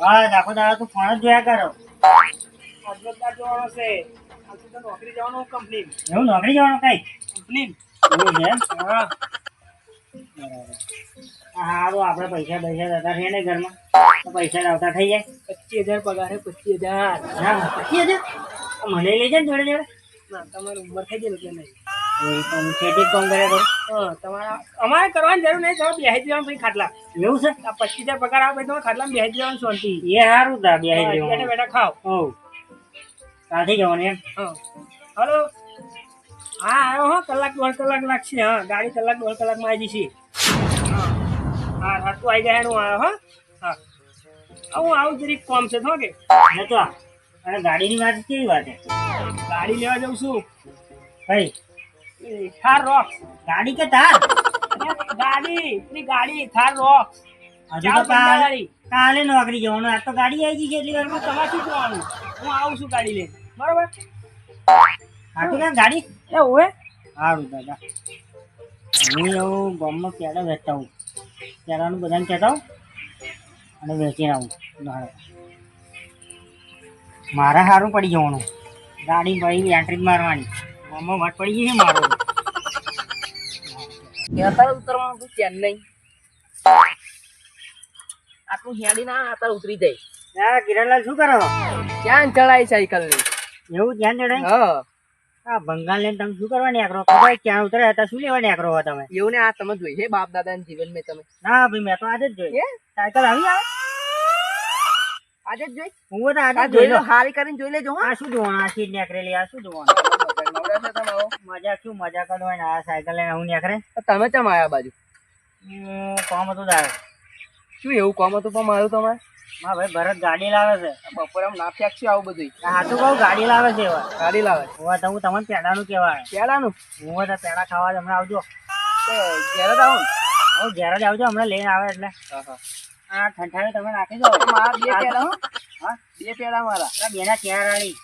બસ આખો દાડો તું ફોન જ જોયા કરો. આજનો તાર છે આજે તો નોકરી જવાનું કંપની એવું નોકરી જવાનું કઈ? કંપની એવું છે હા. હા સારું આપણે પૈસા પૈસા જતા રહીએ ને ઘરમાં. તો પૈસા આવતા થઈ જાય. પચીસ હજાર પગાર પચીસ હજાર. હા પચીસ હજાર? મને લઈ જાય ને જોડે જોડે. ના તમારી ઉંમર થઈ જાય એટલે નહીં. તો હું હા અમારે કરવાની જરૂર નહીં તમે જવાનું પછી ખાટલા એવું છે આ પચીસ હજાર પગાર આવે તમે ખાટલા બેસી જવાનું શાંતિ એ સારું તા બે હા, બેઠા ખાવ ખાઓ ઓહ જવાનું એમ હા હલો હા આવ્યો હો કલાક દોઢ કલાક લાગશે હા ગાડી કલાક દોઢ કલાકમાં આવી જશે હા હા હા તું આવી ગયા હું આવ્યો હા હા હા, હું આવું જરીક કોમ છે થો કે નતો અને ગાડીની વાત કેવી વાત છે ગાડી લેવા જાઉં છું એ થાર રોક. ગાડી કે થાર? ગાડી પેલી ગાડી થાર રોક. હજુ તો કાલે નોકરી જવાનું. આ તો ગાડી આવી ગઈ છે એટલી એમાં તમારે શું જવાનું? હું આવું છું ગાડી લઈને. બરોબર? હાથી કેમ ગાડી? એ ઓએ સારું દાદા. હું એવું ગામમાં પેડા વેચતા હું પેડાનું બધાને કહેતા હું અને વેચીને આવું. મારે સારું પડી જવાનું. ગાડી ભાઈ એન્ટ્રી મારવાની. ગામમાં વટ પડી ગઈ છે મારો. અત્યારે ઉતરવાનું હતું ચેન્નઈ આટલું હેડી ના અત્યારે ઉતરી જાય. ના કિરણલાલ શું કરો? ક્યાં ચડાય સાયકલની એવું ધ્યાન ચડાય હા. આ લઈને તમે શું કરવા નીકળો ખબર ક્યાં ઉતરે હતા શું લેવા નીકળો હો તમે? એવું ને આ તમે જોઈ છે બાપ દાદા ના જીવન મેં તમે? ના ભાઈ મેં તો આજે જ જોઈ. સાયકલ આવી આવે? આજે જ જોઈ? હું તો આજે જોઈ લો લો હારી કરીને જોઈ લેજો હા. આ શું જોવાનું? આ સીટ નીકળેલી આ શું જોવાનું. મજા શું મજા કરવાની આ સાયકલ લઈને હું નીકળે તમે ચમ આયા બાજુ? કોમ હતું તારે. શું એવું કોમ હતું પણ મારું તમારે? હા ભાઈ ભરત ગાડી લાવે છે. બપોરે આમ ના ફેંકશે આવું બધું હાચું કહું ગાડી લાવે છે એવા. ગાડી લાવે? હવે તો હું તમને પેડાનું કહેવાય. પેડાનું? હું તો પેડા ખાવા હમણાં આવજો. ઘેર જ આવો હું ઘેર જ આવજો હમણાં લઈને આવે એટલે. હા હા. આ ઠંઠાવે તમે નાખી દો. મારા બે પેડા હો. હા? બે પેડા મારા. બેના ચેર વાળી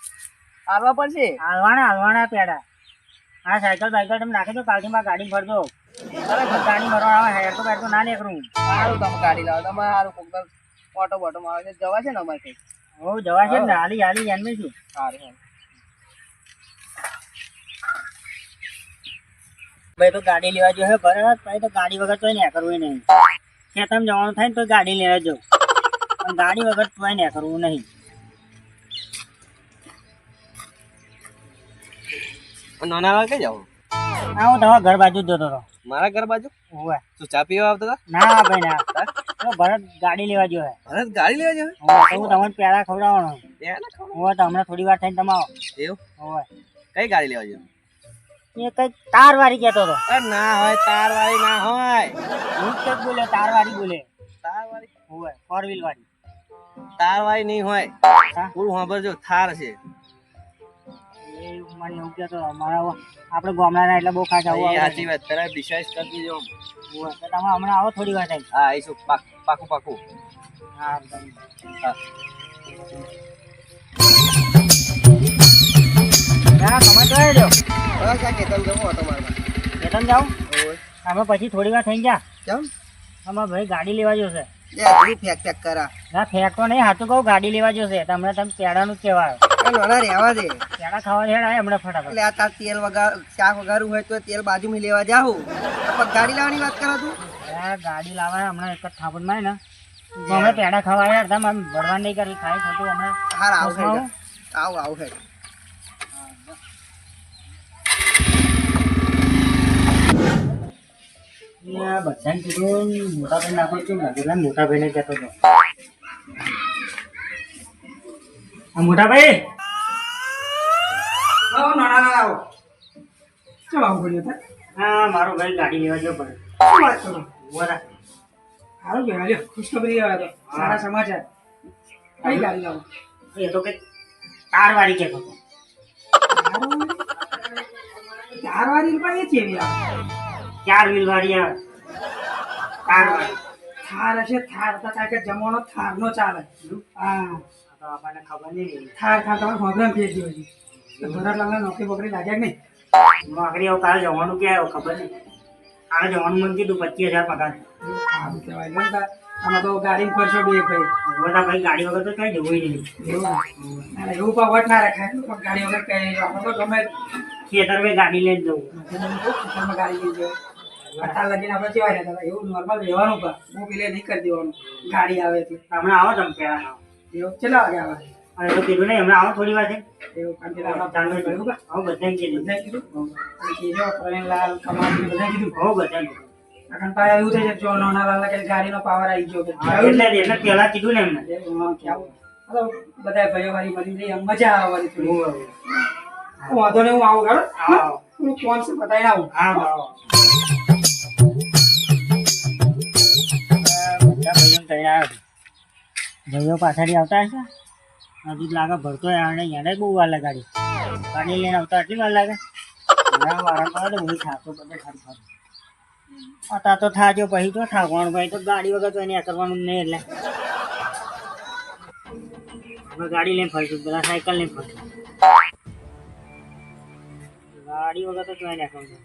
હાલવા પડશે? હાલવાના હાલવાના પેડા. આ સાયકલ બાયકલ તમે નાખી દો કાલથી માં ગાડી ભરજો ગાડી ભરવા આવે હેર તો બેર તો ના નીકળું. સારું તમે ગાડી લાવો. તમે સારું કોક ઓટો બોટો માં આવે છે. જવા છે ને અમારે કઈ? હું જવા છે ને હાલી હાલી જન્મે છું સારું ભાઈ તો ગાડી લેવા જો હે ભરત ભાઈ તો ગાડી વગર તોય ન્યા કરવું નહીં. ખેતમ જવાનું થાય ને તો ગાડી લેવા જો. ગાડી વગર તોય ન્યા કરવું નહીં. નાના કઈ જાવ હું તમારા ઘર બાજુ જતો હતો મારા ઘર બાજુ? હોવે. તું ચા પીવા આવતા ના ભાઈ ના. ભરત ગાડી લેવા જો ભરત ગાડી લેવા જો હું તમને પેલા ખવડાવવાનો. હોવે તો હમણાં થોડી વાર થઈને તમે આવો એવું? હોવે. કઈ ગાડી લેવા જાવ એ કઈ તાર વાળી કહેતો હતો. ના હોય તાર વાળી ના હોય. હું જ બોલે તાર વાળી બોલે. તાર વાળી હોવે ફોર વ્હીલ વાળી. તાર વાળી નહીં હોય. પૂરું સાંભળજો થાર છે. એ મને એવું કહેતો હતો આપણે ગામડાના એટલે બહુ ખાસ આવું સાચી વાત વિશ્વાસ તમે હમણાં આવો થોડી વાર થાય હા આવીશું. પાક પાકું હા હા. કેતન જાઉં અમે પછી થોડી વાર થઈ જા. કેમ? અમારે ભાઈ ગાડી લેવા જશે. ફેક ફેક કરા. ના ફેંકો નહીં. હાથું કહું ગાડી લેવા જશે. તમને તમે પેડાનું જ કહેવાય. નાના રહેવા દે. પેડા ખાવા હમણાં ફટાફટ. એટલે આ તાર તેલ વગા શાક વગાડવું હોય તો તેલ બાજુમાં લેવા જાવ પણ ગાડી લાવવાની વાત કરો તું. ગાડી લાવવા હમણાં એક જ ને. તો અમે પેડા ખાવા આવ્યા હતા આમ ભરવા નહીં કરી ખાઈ ખોટું હમણાં. હાર આવું આવ હેડ. આવું હેડ કીધું મોટા ભાઈ નાખો છું મોટા ભાઈને કહેતો હતો. મોટા ભાઈ? આવો નાના નાના આવો. ચલો આવું હતા? હા મારો ભાઈ ગાડી લેવા જવો પડે. શું વાત કરો? બોલા સારું કહેવાય લ્યો ખુશખબરી આવ્યા તો સારા સમાચાર. કઈ ગાડી લાવો? એ તો કંઈક તાર વાળી કહેતો હતો. ચાર વાળી પણ એ ચેવી ચાર વ્હીલ વાળી આવે. વાળી થાર હશે થાર તો કે જમવાનો થાર નો ચાલે હા. તો આપણને ખબર નહીં થાર થાર તમે પ્રોગ્રામ ફેર દીધો છે ભરતલાલને નોકરી બોકરી લાગ્યા નહીં? નોકરી આવું કાલે જવાનું ક્યાં આવ્યો ખબર નહીં. કાલે જવાનું મને કીધું પચીસ હજાર પગાર. સારું કહેવાય. ને આમાં તો ગાડી ફરશો બે ભાઈ બધા ભાઈ ગાડી વગર તો કઈ જવું નહીં. એવું? અને પણ વટ ના રખાય. પણ ગાડી વગર કઈ આપણે તો ગમે ખેતર ગાડી લઈને જવું. ખેતરમાં ગાડી લઈ જવું. અત્યાર લગીને આપણે કેવાય રહેતા એવું નોર્મલ રહેવાનું પણ. હું પેલે નહીં કરી દેવાનું. ગાડી આવે છે હમણાં આવો તમે પહેલા આવો એવું કેટલા વાગે આવે અને તો કીધું નહીં હમણાં આવો થોડી વાર છે એવું કારણ કે આપણે ચાલો જાણવું કે આવો બધાને કીધું બધાએ કીધું કીધો પ્રવીણલાલ કમાલ બધા કીધું હો બધાને કારણ કે એવું થઈ જાય જો નાના લાલા કે ગાડીનો પાવર આવી ગયો હા, એટલે જ, એટલે પહેલા કીધું ને એમને કે આવું. હાલો, બધા ભાઈઓ વાળી મળી મજા આવે વાળી થોડી. હું આવું. હું વાંધો નહીં, હું આવું ઘરે. હું ફોન છે બતાવીને આવું. હા આવો. બધા ભાઈઓને તૈયાર. ભાઈઓ પાછળથી આવતા હશે? હજુ લાગે ભરતો એને એને બહુ વાર લગાડી. ગાડી લઈને આવતા એટલી વાર લાગે? ના તો હું થાકો બધે ખરી ખરી અત્યારે તો થાજો પછી તો થાકવાનું ભાઈ તો ગાડી વગર તો એને કરવાનું નહીં એટલે. હવે ગાડી લઈને ફરીશું પેલા સાયકલ લઈને ફરીશું. ગાડી વગર તો જોઈ નાખવાનું.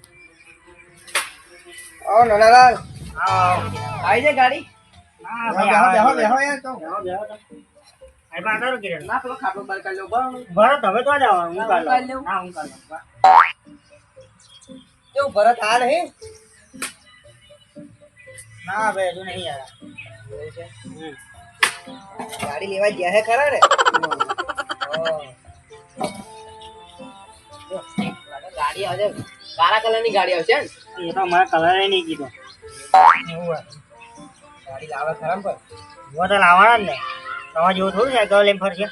ઓ નાનાલાલ. આવો. આવી જાય ગાડી. ભરત ગાડી લેવા ગયા હે ખરા ને ગાડી આવશે કાળા કલરની ગાડી આવશે એ તો મારા કલર નહીં કીધો એવું. ગાડી લાવે ખરા પણ હું તો લાવવાના જ ને. તમારે જેવું થોડું સાયકલ લઈને ફરશે.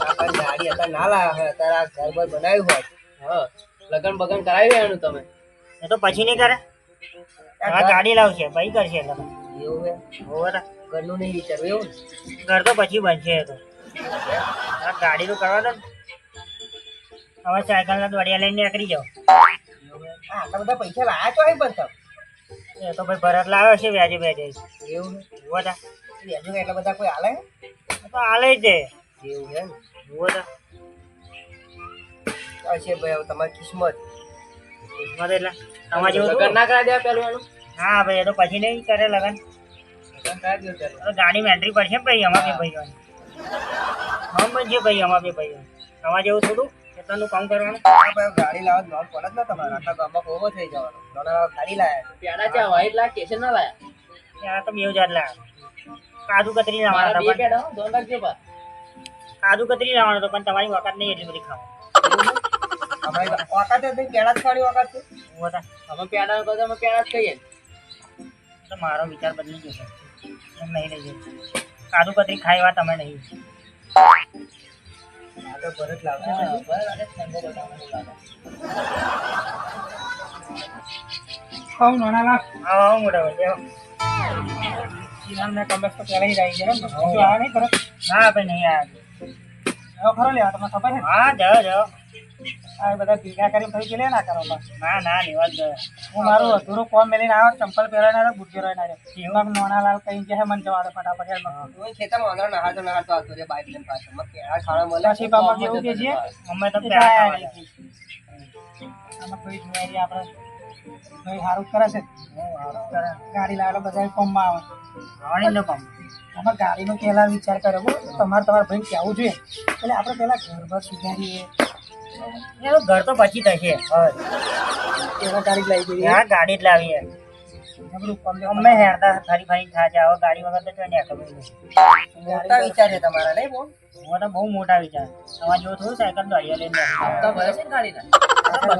આ ગાડી અત્યારે ના લાવ્યા હોય અત્યારે આ ઘર બર બનાવ્યું હોય. હા લગન બગન કરાવી લેવાનું તમે? એ તો પછી નહીં કરે. હવે ગાડી લાવશે પછી કરશે તમે એવું હે? હોવે ઘરનું નહીં વિચારવું એવું ઘર તો પછી બનશે એ તો. આ ગાડી તો કરવા દો હવે સાયકલ ના દોડિયા લઈને નીકળી જાઓ. આટલા બધા પૈસા લાયા તો હે બધા એ તો ભાઈ ભરત લાવ્યો છે વ્યાજે વ્યાજે. એવું હોવે તો. હજુ એટલા બધા કોઈ હાલે? તો હાલે જ છે. એવું છે ને હોવે તા. હશે ભાઈ હવે તમારી કિસ્મત. કિસ્મત એટલે તમારે જેવું લગ્ન ના કરાવી દેવા પેલું એનું? હા ભાઈ એ તો પછી નહીં કરે લગન. ગાડી એન્ટ્રી પડશે ભાઈ અમારે ભાઈઓ. હમ બનશે ભાઈ અમારે ભાઈ ભાઈઓ. તમારે જેવું થોડું? કેટલાનું કામ કરવાનું? ગાડી લાવવા લોન પડે જ ને તમારે. આખા ગામમાં કોવો થઈ જવાનો. લોન ગાડી લાયા. પેડા ચા વાઈટ લાખ કેશન ના લાયા. ત્યાં તો બે હજાર લાયા. કાજુ કતરી લાવવાના હતા પેડા દોન લાખ જેવા કાજુ કતરી લાવવાનો હતો પણ તમારી વખત નહીં એટલી બધી ખાવા. અમારી વખત હતી પેડા જ ખાડી વખત છે અમે પેડા નો અમે પેડા જ કહીએ તો મારો વિચાર બદલી જશે છે. નહીં લઈ જશે કાજુ કતરી ખાઈ વાર તમે નહીં. તો પરત લાવશે ખાવ નાના લાખ હા મોટા ભાઈ આવો. મેં કમલેશ તો પહેલા જ આવી ગયા ને. તો આ નહીં ભરત ના ભાઈ નહીં આવ્યા ખરો લેવા તમને ખબર છે? હા જાઓ જાઓ. આ બધા ભેગા કરીને પછી કે ના કરો ના ના લેવા જ હું મારું અધૂરું કોમ મેલીને આવ્યો ચંપલ પહેરાઈને આવ્યો બુટ નોનાલાલ કઈ હે મને જવા દે ફટાફટ ખેતરમાં વાંદરો નહાતો નહાતો આવતો રે બાઈક લઈને પાછો. મગ કેળા ખાવા મળે પછી બાપા કેવું કે છે અમે તો કે પ્યાર જાય ખાવા નહીં. આમાં કોઈ જોવાય આપણે ભાઈ સારું કરે છે? ગાડી લાવેલો બધા કોમમાં આવે. આવવાની ન કામ. આમાં ગાડીનો પહેલા વિચાર કર્યો તમારે તમારા ભાઈ કહેવું જોઈએ. એટલે આપણે પેલા ઘર પર સુધારીએ ઘર તો પછી થશે હવે ગાડી લઈ જઈએ હા ગાડી જ લાવીએ બધું અમે હેરતા ફરી ફરી થા છે. હવે ગાડી વગર તો કોઈ નહીં. મોટા વિચાર છે તમારા નહીં બહુ? હું તો બહુ મોટા વિચાર. તમારે જેવું થોડું સાયકલ દોડીએ લઈને તો ભરે છે ગાડીના.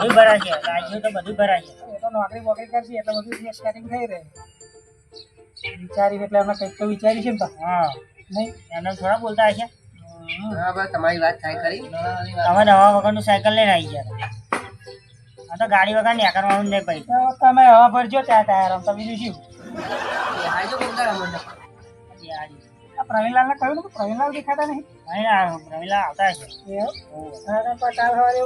તો ભરાય છે ગાડીઓ તો બધું ભરાશે. એ તો નોકરી વોકરી કરશે એટલે બધું સેટિંગ થઈ રહે. વિચારી એટલે અમે કંઈક તો વિચારી છે હા. નહીં? એને થોડા બોલતા હશે. હા બસ તમારી વાત થાય ખરી. તમે દવા વગરનું સાયકલ લઈને આવી ગયા આ તો ગાડી વગર ને કરવાનું નહીં પૈસા તમે હવા ભરજો ત્યાં ટાયર આમ તો બીજું શું? આ પ્રવીણલાલને કહ્યું ને કે પ્રવીણલાલ દેખાતા નહીં? આ આવતા હશે. એવું?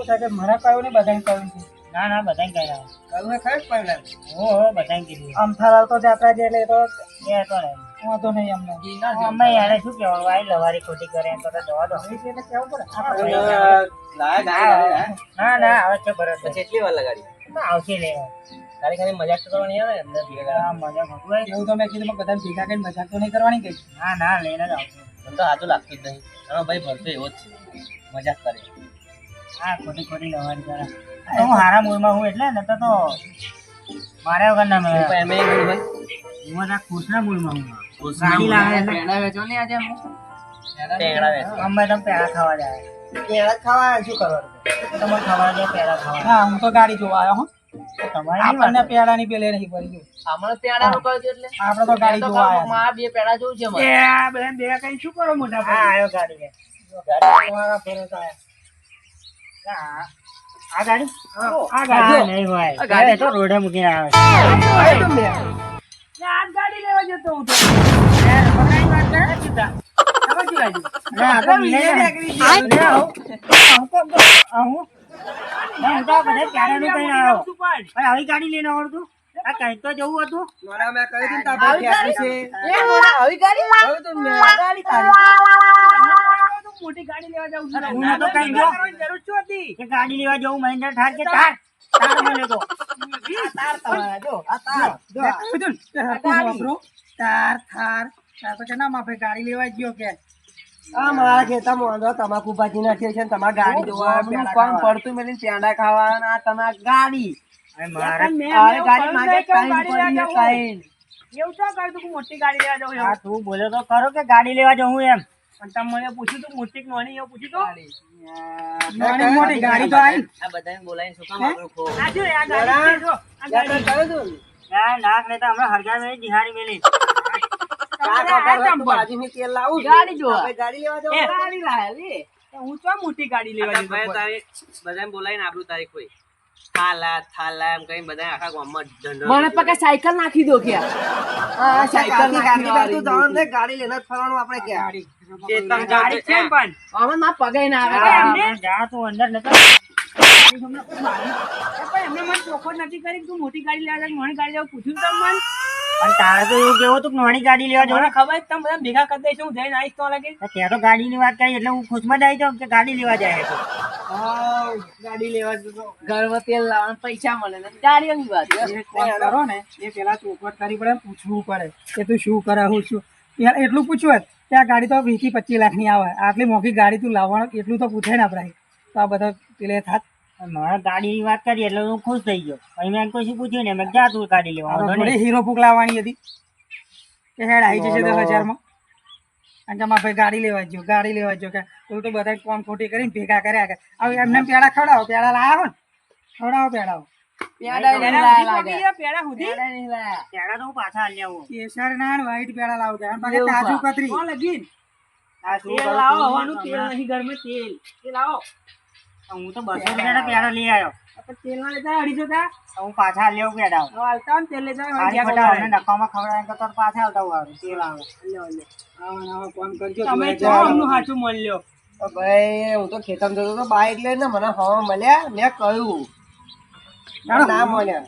થાય કે મને કહ્યું ને બધાને કહ્યું છે. ના ના બધાને કહી રહ્યા કહ્યું એ ખરું હો હો બધાને કીધું. અમથાલાલ તો જાત્રા જે એટલે એ તો એ તો વાંધો નહીં અમને. અમે યાર શું કહેવાનું? આવી લવારી ખોટી કરે એમ તો તો જવા દો. ના ના આવે છે બરાબર. પછી એટલી વાર લગાડી. ના આવશે લે તારી ખાલી મજાક તો કરવાની આવે અંદર ભેગા મજાક મજા એવું તો મેં કીધું બધા ભેગા કરીને મજાક તો નહીં કરવાની કઈ ના ના લઈને જ આવશે. મને તો આજુ લાગતું જ નહીં. હા ભાઈ ભરતો એવો જ છે. મજાક કરે. હા ખોટી ખોટી લવારી કરે. હું હારા મૂળમાં હું એટલે ને તો મારે વગર ના મળે એમ એમે ભાઈ? હું બધા ખુશના મૂળમાં હું. ગાડી લાવે એટલે વેચો ને? આજે પેંડા વેચો અમે તમે પેડા ખાવા જાય. પેંડા ખાવા શું કરવાનું? તમે ખાવા જાય પેડા ખાવા હા હું તો ગાડી જોવા આવ્યો હું. તમારે નહીં આપણને પેલે નહીં પડી નું એટલે. આપણે તો ગાડી જોવા આવ્યા બે પેંડા છે એ શું કરો મોટા હા ગાડી લે. તમારા ફરજ આયા. આ આ ગાડી? આ ગાડી નહીં હોય. ગાડી તો રોડે મૂકીને આવે. ગાડી લેવા જતો હું આવું. ગાડી લઈને આવડતું આ કઈ તો જવું હતું. મારા મેં કહી દીધું તારા ભાઈ ખેંચી છે આવી ગાડી કહ્યું તું મેં ગાડી તારી તું મોટી ગાડી લેવા જાઉં છું. હું તો કઈ ગયો. જરૂર શું હતી? કે ગાડી લેવા જવું મહેન્દ્ર ઠાર કે તાર તાર મને તો તાર તમારા જો આ તાર જો મિથુન વાપરો. તાર થાર તાર તો કેના માફે ગાડી લેવા ગયો કે આ મારા ખેતરમાં વાંધો તમાકુ ભાજી નાખી છે તમારે ગાડી જોવા કામ પડતું મેલીને પેંડા ખાવા અને ગાડી અરે મારે મેં- આ મેં ગાડી માગે કહ્યું કાંઈ કે ગાડી લેવા પડીને જાઉં. કાંઈ. એવું તો મોટી ગાડી લેવા જાઉં તું ખરો કે ગાડી લેવા જવું એમ પણ તમે મને પૂછ્યું તું મોટી કે એવું પૂછ્યું તું? નાની મોટી ગાડી તો આવી આ બધાને બોલાવીને શું કામ આપણું આ જો આ ગાડી જો. આ ગાડી. તું ના નાક હમણાં મેલી હું તો મોટી ગાડી લેવા. બધાને બોલાવીને આપણું તારીખ હોય થાલા થાલા એમ કઈ બધા આખા ગામમાં ઢંઢોરો મને પગે સાયકલ નાખી દો કે. હા, સાયકલ નાખી ગાડી તું જવાનું છે, ગાડી લઈને ફરવાનું આપણે ક્યાં? ચેતન ગાડી છે પણ? હવે મારા પગે ના આવે. એમને? જા તું અંદર નતો એમને મને ચોખ્ખો નથી કરી તું મોટી ગાડી લેવા જાય મને ગાડી લેવા પૂછ્યું તું મને? પણ તારે તો એવું કેવું તું નાની ગાડી લેવા મને ખબર તમે બધા ભેગા કરી દઈશું હું જઈને આવીશ તો લાગે. ત્યાં તો ગાડીની વાત કરી એટલે હું ખુશમાં જ આવી જાઉં કે ગાડી લેવા જાય છે. ગાડી લેવા જતો ઘરમાં તેલ લાવવાનું પૈસા મળે ને. ગાડીઓની વાત કરો ને એ પેલા ચોખવટ કરવી પડે પૂછવું પડે કે તું શું કરે હું શું. યાર એટલું પૂછવું કે આ ગાડી તો વીસથી પચીસ લાખની આવે. આટલી મોંઘી ગાડી તું લાવવાનો એટલું તો પૂછે ને આપણે. તો આ બધા પેલે થાત. મારા ગાડીની વાત કરી એટલે હું ખુશ થઈ ગયો. પછી મેં કોઈ પૂછ્યું ને મેં જા તું ગાડી લેવા હીરો ફૂક લાવવાની હતી. કે હેડ આવી જશે દસ હજારમાં. અને કે મારા ભાઈ ગાડી લેવા જો ગાડી લેવા જો કે તું તો બધા કોમ ખોટી કરીને ભેગા કર્યા કરે. હવે એમને પેડા ખવડાવો પેડા લાયા હો ને ખવડાવો પેડાવો પેડા નહીં પેલા લાયા સુધી લાગે. પહોંચી ગયા, પેલા સુધી? પેડા નહીં લાયા. ત્યારે તો હું લાવો લાવો લાવો. તો બસો પેડા લઈ આવ્યો. તેલ ના લેતા અઢીસો હું પાછા હાલી આવું પેડા હાલતા તેલ લેતા નકામાં ખવડાવે. તો પાછા આવતા તેલ આવે. આવો ને આવો કોમ કરજો તમે સાચું મળ્યો. તો ભાઈ હું તો ખેતર જતો હતો બાઇક લઈને મને હવા મળ્યા મેં કહ્યું. ના માન્યા